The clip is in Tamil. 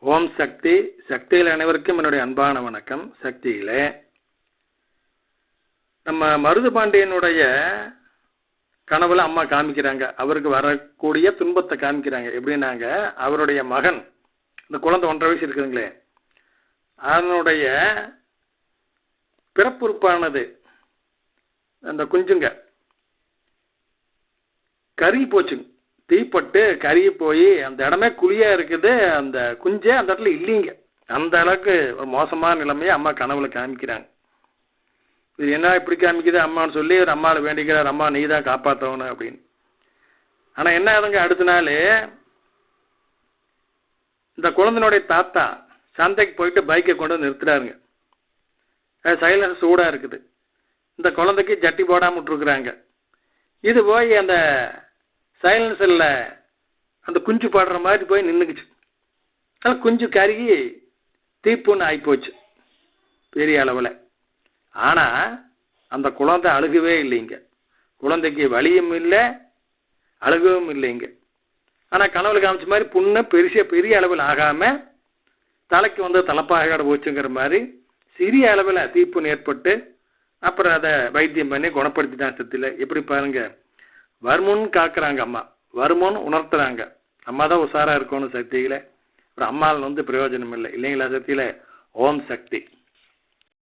ஓம் சக்தி சக்தியில் அனைவருக்கும் என்னுடைய அன்பான வணக்கம். சக்தியிலே நம்ம மருது பாண்டியனுடைய கனவுல அம்மா காமிக்கிறாங்க. அவருக்கு வரக்கூடிய துன்பத்தை காமிக்கிறாங்க. எப்படின்னாங்க? அவருடைய மகன் இந்த குழந்தை ஒன்றரை வயசு இருக்குதுங்களே அதனுடைய பிறப்புறுப்பானது அந்த குஞ்சுங்க கருகி போச்சுங்க. தீப்பட்டு கருகி போய் அந்த இடமே குழியா இருக்குது. அந்த குஞ்சே அந்த இடத்துல இல்லைங்க. அந்த அளவுக்கு ஒரு மோசமான நிலைமையை அம்மா கனவுல காமிக்கிறாங்க. இது என்ன இப்படி காமிக்குது அம்மான்னு சொல்லி ஒரு அம்மாவை வேண்டிக்கிறார். அம்மா நீ தான் காப்பாற்றணும் அப்படின்னு. ஆனால் என்ன ஆகுதுங்க அடுத்த நாள்? இந்த குழந்தைனுடைய தாத்தா சந்தைக்கு போயிட்டு பைக்கை கொண்டு வந்து நிறுத்துறாருங்க. சைலன்ஸ் சூடாக இருக்குது. இந்த குழந்தைக்கு ஜட்டி போடாமல் விட்ருக்குறாங்க இது போய் அந்த சைலன்ஸ் இல்லை. அந்த குஞ்சு பாடுற மாதிரி போய் நின்றுக்குச்சு ஆனால் குஞ்சு கருகி தீப்புன்னு ஆகிப்போச்சு பெரிய அளவில். ஆனால் அந்த குழந்தை அழுகவே இல்லைங்க குழந்தைக்கு வலியும் இல்லை அழுகவும் இல்லைங்க ஆனால் கனவுல காமிச்ச மாதிரி புண்ணு பெருசிய பெரிய அளவில் ஆகாமல் தலைக்கு வந்து தலைப்பாக போச்சுங்கிற மாதிரி சிறிய அளவில் தீப்புன்னு ஏற்பட்டு அப்புறம் அதை வைத்தியம் பண்ணி குணப்படுத்திட்டான் சத்தியில் எப்படி பாருங்கள் வருமுன்னு காக்குறாங்க அம்மா. வருமுன்னு உணர்த்துறாங்க. அம்மா தான் உஷாராக இருக்கணும் சக்திகளை அப்புறம் அம்மாவில் வந்து பிரயோஜனம் இல்லை இல்லைங்களா சக்தியில்? ஓம் சக்தி.